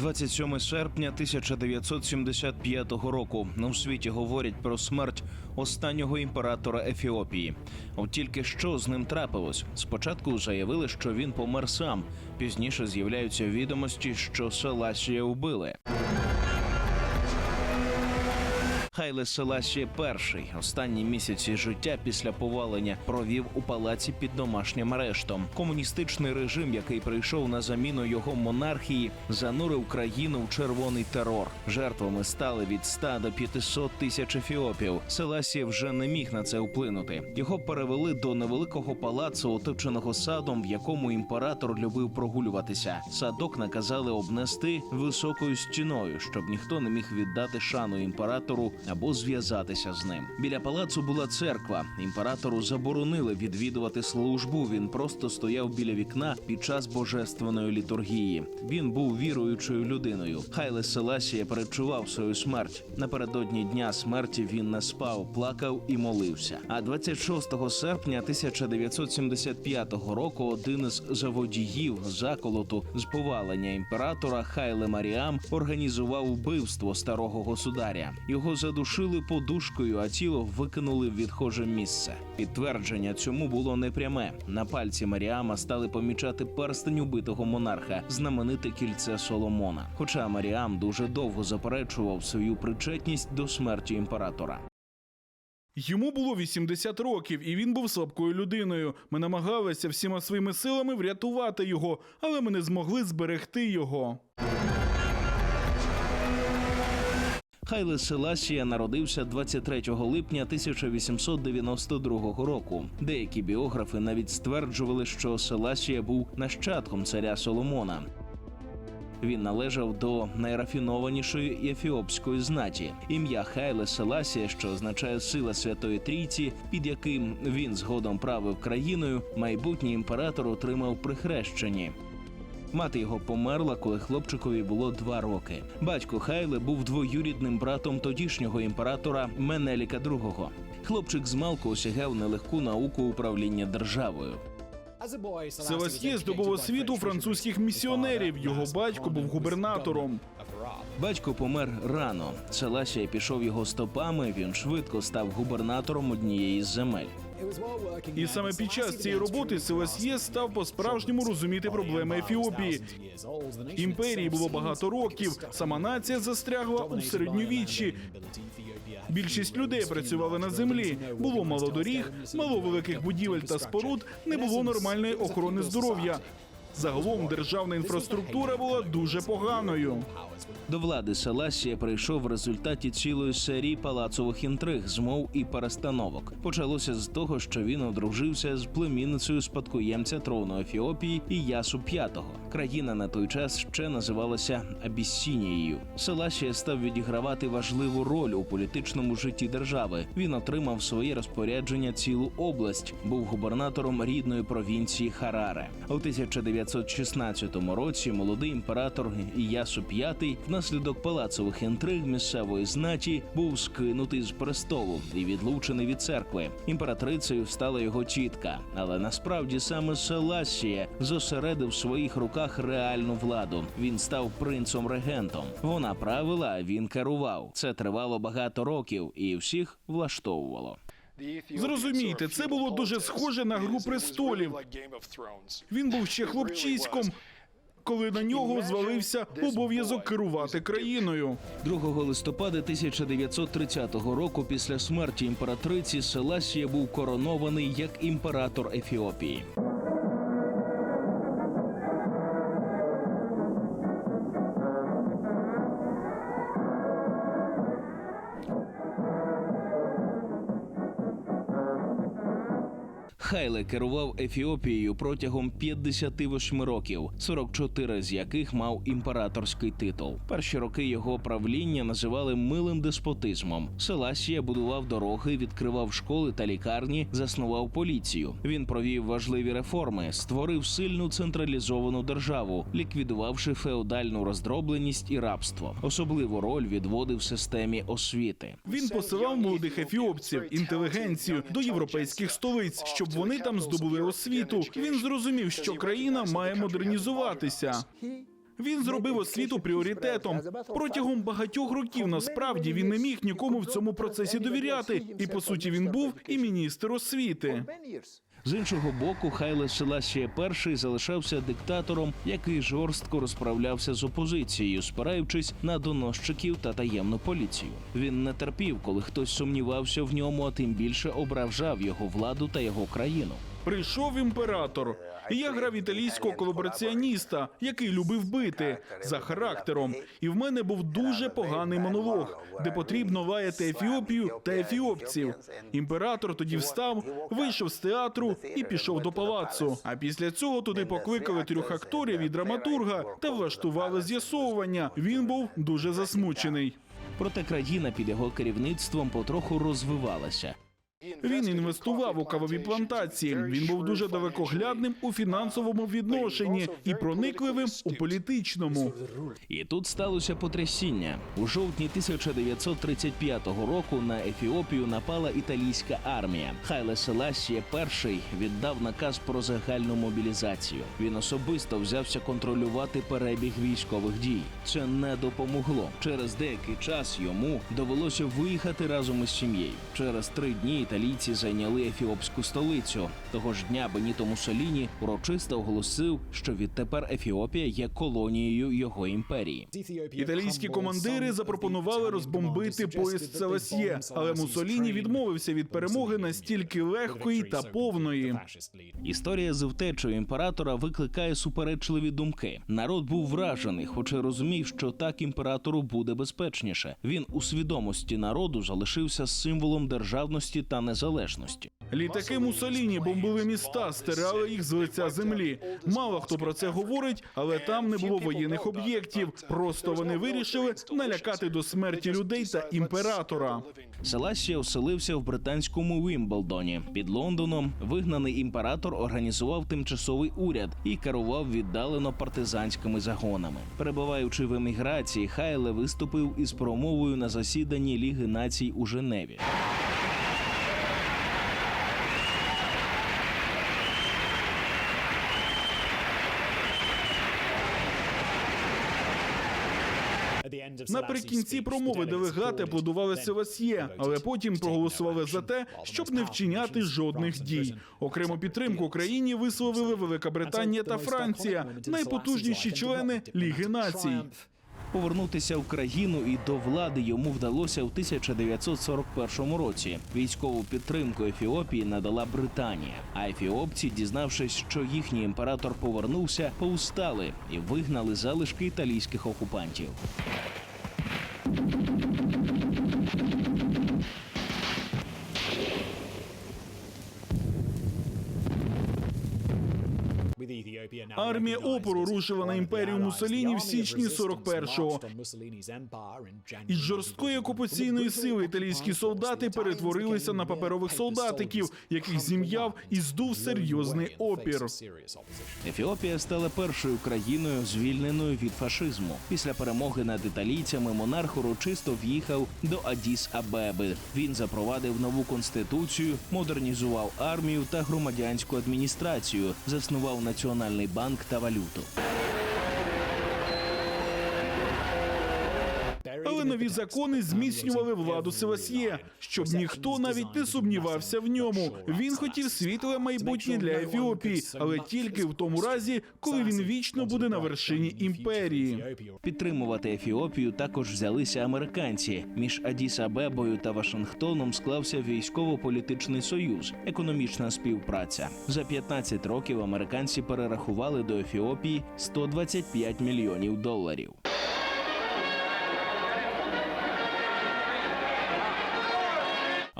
27 серпня 1975 року. У світі говорять про смерть останнього імператора Ефіопії. От тільки що з ним трапилось? Спочатку заявили, що він помер сам. Пізніше з'являються відомості, що Селасія вбили. Хайле Селасія І останні місяці життя після повалення провів у палаці під домашнім арештом. Комуністичний режим, який прийшов на заміну його монархії, занурив країну в червоний терор. Жертвами стали від 100 до 500 тисяч ефіопів. Селасія вже не міг на це вплинути. Його перевели до невеликого палацу, оточеного садом, в якому імператор любив прогулюватися. Садок наказали обнести високою стіною, щоб ніхто не міг віддати шану імператору або зв'язатися з ним. Біля палацу була церква. Імператору заборонили відвідувати службу. Він просто стояв біля вікна під час божественної літургії. Він був віруючою людиною. Хайле Селасія перечував свою смерть. Напередодні дня смерті він не спав, плакав і молився. А 26 серпня 1975 року один із заводіїв заколоту з повалення імператора Хайле Маріам організував вбивство старого государя. Його задушили подушкою, а тіло викинули в відхоже місце. Підтвердження цьому було непряме. На пальці Маріама стали помічати перстень убитого монарха, знамените кільце Соломона. Хоча Маріам дуже довго заперечував свою причетність до смерті імператора. Йому було 80 років, і він був слабкою людиною. Ми намагалися всіма своїми силами врятувати його, але ми не змогли зберегти його. Хайле Селасія народився 23 липня 1892 року. Деякі біографи навіть стверджували, що Селасія був нащадком царя Соломона. Він належав до найрафінованішої ефіопської знаті. Ім'я Хайле Селасія, що означає сила Святої Трійці, під яким він згодом правив країною, майбутній імператор отримав при хрещенні. Мати його померла, коли хлопчикові було два роки. Батько Хайле був двоюрідним братом тодішнього імператора Менеліка II. Хлопчик змалку осягав нелегку науку управління державою. Селасьє здобув освіту французьких місіонерів. Його батько був губернатором. Батько помер рано. Селасія пішов його стопами. Він швидко став губернатором однієї з земель. І саме під час цієї роботи Селасьє став по-справжньому розуміти проблеми Ефіопії. Імперії було багато років. Сама нація застрягла у середньовіччі. Більшість людей працювали на землі. Було мало доріг, мало великих будівель та споруд, не було нормальної охорони здоров'я. Загалом державна інфраструктура була дуже поганою. До влади Селасія прийшов в результаті цілої серії палацових інтриг, змов і перестановок. Почалося з того, що він одружився з племінницею спадкоємця трону Ефіопії Іясу V. Країна на той час ще називалася Абіссінією. Селасія став відігравати важливу роль у політичному житті держави. Він отримав своє розпорядження цілу область, був губернатором рідної провінції Хараре. У 1916 році молодий імператор Іясу V внаслідок палацових інтриг місцевої знаті був скинутий з престолу і відлучений від церкви. Імператрицею стала його тітка, але насправді саме Селасія зосередив в своїх руках реальну владу. Він став принцом-регентом. Вона правила, а він керував. Це тривало багато років і всіх влаштовувало. Зрозумійте, це було дуже схоже на гру престолів. Він був ще хлопчиськом, коли на нього звалився обов'язок керувати країною. 2 листопада 1930 року, після смерті імператриці, Селасія був коронований як імператор Ефіопії. Керував Ефіопією протягом 58 років, 44 з яких мав імператорський титул. Перші роки його правління називали милим деспотизмом. Селасія будував дороги, відкривав школи та лікарні, заснував поліцію. Він провів важливі реформи, створив сильну централізовану державу, ліквідувавши феодальну роздробленість і рабство. Особливу роль відводив системі освіти. Він посилав молодих ефіопців, інтелігенцію до європейських столиць, щоб вони там здобули освіту. Він зрозумів, що країна має модернізуватися. Він зробив освіту пріоритетом. Протягом багатьох років насправді він не міг нікому в цьому процесі довіряти. І по суті він був і міністр освіти. З іншого боку, Хайле Селасія І залишався диктатором, який жорстко розправлявся з опозицією, спираючись на доносчиків та таємну поліцію. Він не терпів, коли хтось сумнівався в ньому, а тим більше ображав його владу та його країну. Прийшов імператор. І я грав італійського колабораціоніста, який любив бити за характером. І в мене був дуже поганий монолог, де потрібно лаяти Ефіопію та ефіопців. Імператор тоді встав, вийшов з театру і пішов до палацу. А після цього туди покликали трьох акторів і драматурга та влаштували з'ясовування. Він був дуже засмучений. Проте країна під його керівництвом потроху розвивалася. Він інвестував у кавові плантації. Він був дуже далекоглядним у фінансовому відношенні і проникливим у політичному. І тут сталося потрясіння. У жовтні 1935 року на Ефіопію напала італійська армія. Хайле Селасія І віддав наказ про загальну мобілізацію. Він особисто взявся контролювати перебіг військових дій. Це не допомогло. Через деякий час йому довелося виїхати разом із сім'єю. Через три дні італійці зайняли ефіопську столицю. Того ж дня Беніто Муссоліні урочисто оголосив, що відтепер Ефіопія є колонією його імперії. Італійські командири запропонували розбомбити поїзд Селесьє, але Муссоліні відмовився від перемоги настільки легкої та повної. Історія з втечею імператора викликає суперечливі думки. Народ був вражений, хоча розумів, що так імператору буде безпечніше. Він у свідомості народу залишився символом державності та незалежності. Літаки Муссоліні бомбили міста, стирали їх з лиця землі. Мало хто про це говорить, але там не було воєнних об'єктів. Просто вони вирішили налякати до смерті людей та імператора. Селасія оселився в британському Вімблдоні. Під Лондоном вигнаний імператор організував тимчасовий уряд і керував віддалено партизанськими загонами. Перебуваючи в еміграції, Хайле виступив із промовою на засіданні Ліги націй у Женеві. Наприкінці промови делегати аплодували Селесьє, але потім проголосували за те, щоб не вчиняти жодних дій. Окрему підтримку Україні висловили Велика Британія та Франція, найпотужніші члени Ліги націй. Повернутися в країну і до влади йому вдалося у 1941 році. Військову підтримку Ефіопії надала Британія. А ефіопці, дізнавшись, що їхній імператор повернувся, повстали і вигнали залишки італійських окупантів. Thank you. Армія опору рушила на імперію Муссоліні в січні 41-го. Із жорсткої окупаційної сили італійські солдати перетворилися на паперових солдатиків, яких зім'яв і здув серйозний опір. Ефіопія стала першою країною, звільненою від фашизму. Після перемоги над італійцями монарх урочисто в'їхав до Адіс Абеби. Він запровадив нову конституцію, модернізував армію та громадянську адміністрацію, заснував національний банк та валюту. Але нові закони зміцнювали владу Селесьє, щоб ніхто навіть не сумнівався в ньому. Він хотів світле майбутнє для Ефіопії, але тільки в тому разі, коли він вічно буде на вершині імперії. Підтримувати Ефіопію також взялися американці. Між Адіс Абебою та Вашингтоном склався військово-політичний союз, економічна співпраця. За 15 років американці перерахували до Ефіопії 125 мільйонів доларів.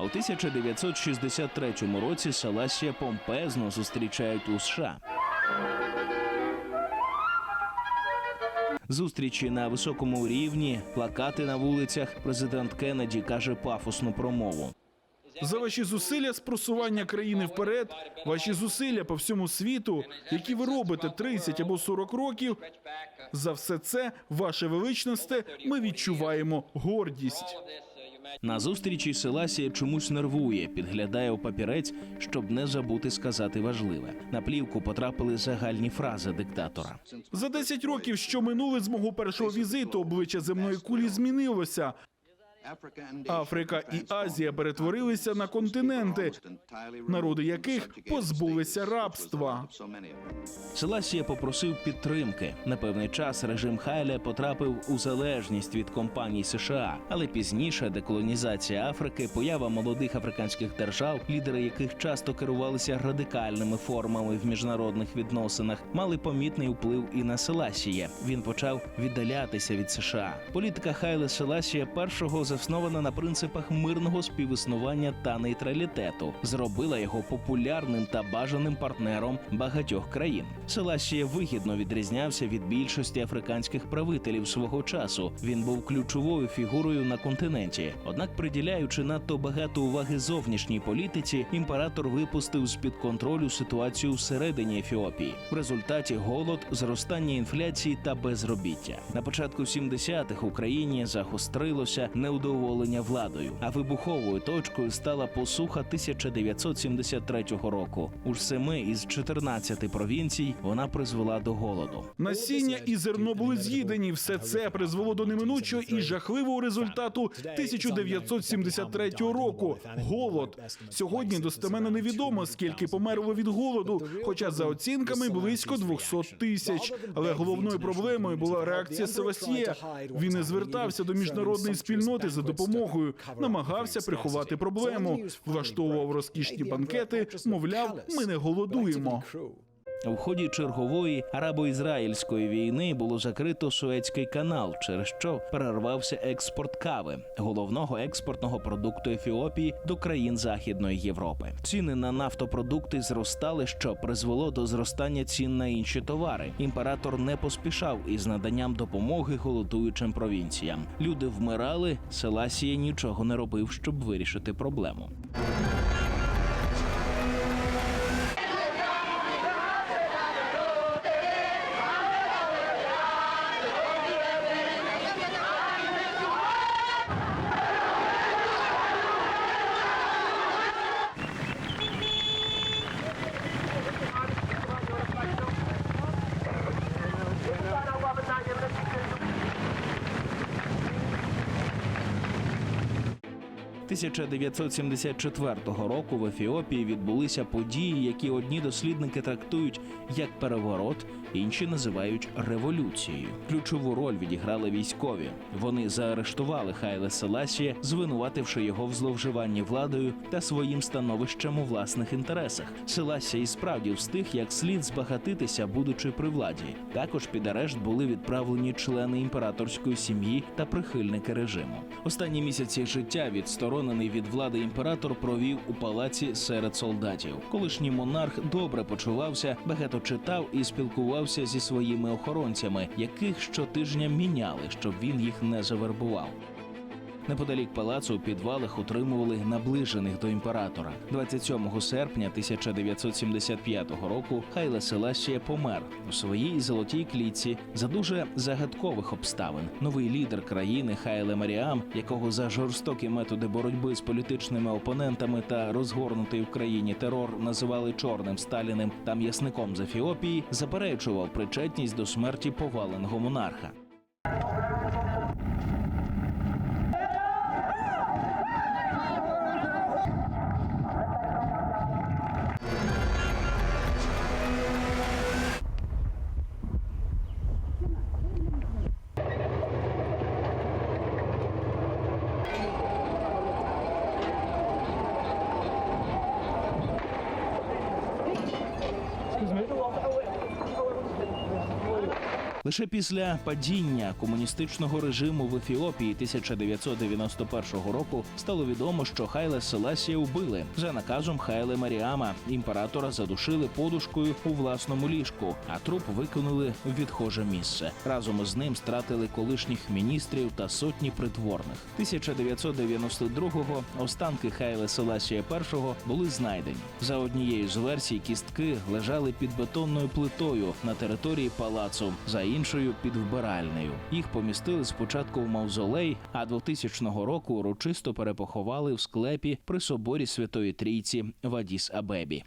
А у 1963 році Саласія помпезно зустрічають у США. Зустрічі на високому рівні, плакати на вулицях. Президент Кеннеді каже пафосну промову. За ваші зусилля з просування країни вперед, ваші зусилля по всьому світу, які ви робите 30 або 40 років. За все це, ваше величносте, ми відчуваємо гордість. На зустрічі Селасія чомусь нервує, підглядає у папірець, щоб не забути сказати важливе. На плівку потрапили загальні фрази диктатора. За 10 років, що минули з мого першого візиту, обличчя земної кулі змінилося. Африка і Азія перетворилися на континенти, народи яких позбулися рабства. Селасія попросив підтримки. На певний час режим Хайле потрапив у залежність від компаній США, але пізніше деколонізація Африки, поява молодих африканських держав, лідери яких часто керувалися радикальними формами в міжнародних відносинах, мали помітний вплив і на Селасія. Він почав віддалятися від США. Політика Хайле Селасія першого заснована на принципах мирного співіснування та нейтралітету, зробила його популярним та бажаним партнером багатьох країн. Селасія вигідно відрізнявся від більшості африканських правителів свого часу. Він був ключовою фігурою на континенті. Однак, приділяючи надто багато уваги зовнішній політиці, імператор випустив з під контролю ситуацію всередині Ефіопії. В результаті голод, зростання інфляції та безробіття. На початку 70-х в Україні загострилося неудоволення владою, а вибуховою точкою стала посуха 1973 року. У семи із 14 провінцій вона призвела до голоду. Насіння і зерно були з'їдені. Все це призвело до неминучого і жахливого результату 1973 року. Голод сьогодні достеменно невідомо, скільки померло від голоду, хоча за оцінками близько 200 тисяч. Але головною проблемою була реакція Селасьє. Він не звертався до міжнародної спільноти за допомогою, намагався приховати проблему, влаштовував розкішні банкети. Мовляв, ми не голодуємо. У ході чергової арабо-ізраїльської війни було закрито Суецький канал, через що перервався експорт кави, головного експортного продукту Ефіопії до країн Західної Європи. Ціни на нафтопродукти зростали, що призвело до зростання цін на інші товари. Імператор не поспішав із наданням допомоги голодуючим провінціям. Люди вмирали. Селасія нічого не робив, щоб вирішити проблему. – 1974 року в Ефіопії відбулися події, які одні дослідники трактують як переворот, інші називають революцією. Ключову роль відіграли військові. Вони заарештували Хайле Селасія, звинувативши його в зловживанні владою та своїм становищем у власних інтересах. Селасія і справді встиг як слід збагатитися, будучи при владі. Також під арешт були відправлені члени імператорської сім'ї та прихильники режиму. Останні місяці життя відсторонений від влади імператор провів у палаці серед солдатів. Колишній монарх добре почувався, багато читав і спілкувався зі своїми охоронцями, яких щотижня міняли, щоб він їх не завербував. Неподалік палацу у підвалах утримували наближених до імператора. 27 серпня 1975 року Хайле Селасія помер у своїй золотій клітці за дуже загадкових обставин. Новий лідер країни Хайле Маріам, якого за жорстокі методи боротьби з політичними опонентами та розгорнутий в країні терор називали чорним Сталіним та м'ясником з Ефіопії, заперечував причетність до смерті поваленого монарха. excuse me. Лише після падіння комуністичного режиму в Ефіопії 1991 року стало відомо, що Хайле Селасія вбили за наказом Хайле Маріама. Імператора задушили подушкою у власному ліжку, а труп викинули в відхоже місце. Разом із ним стратили колишніх міністрів та сотні притворних. 1992-го останки Хайле Селасія І були знайдені. За однією з версій, кістки лежали під бетонною плитою на території палацу. За іншою під вбиральнею. Їх помістили спочатку в мавзолей, а 2000 року урочисто перепоховали в склепі при соборі Святої Трійці в Адіс Абебі.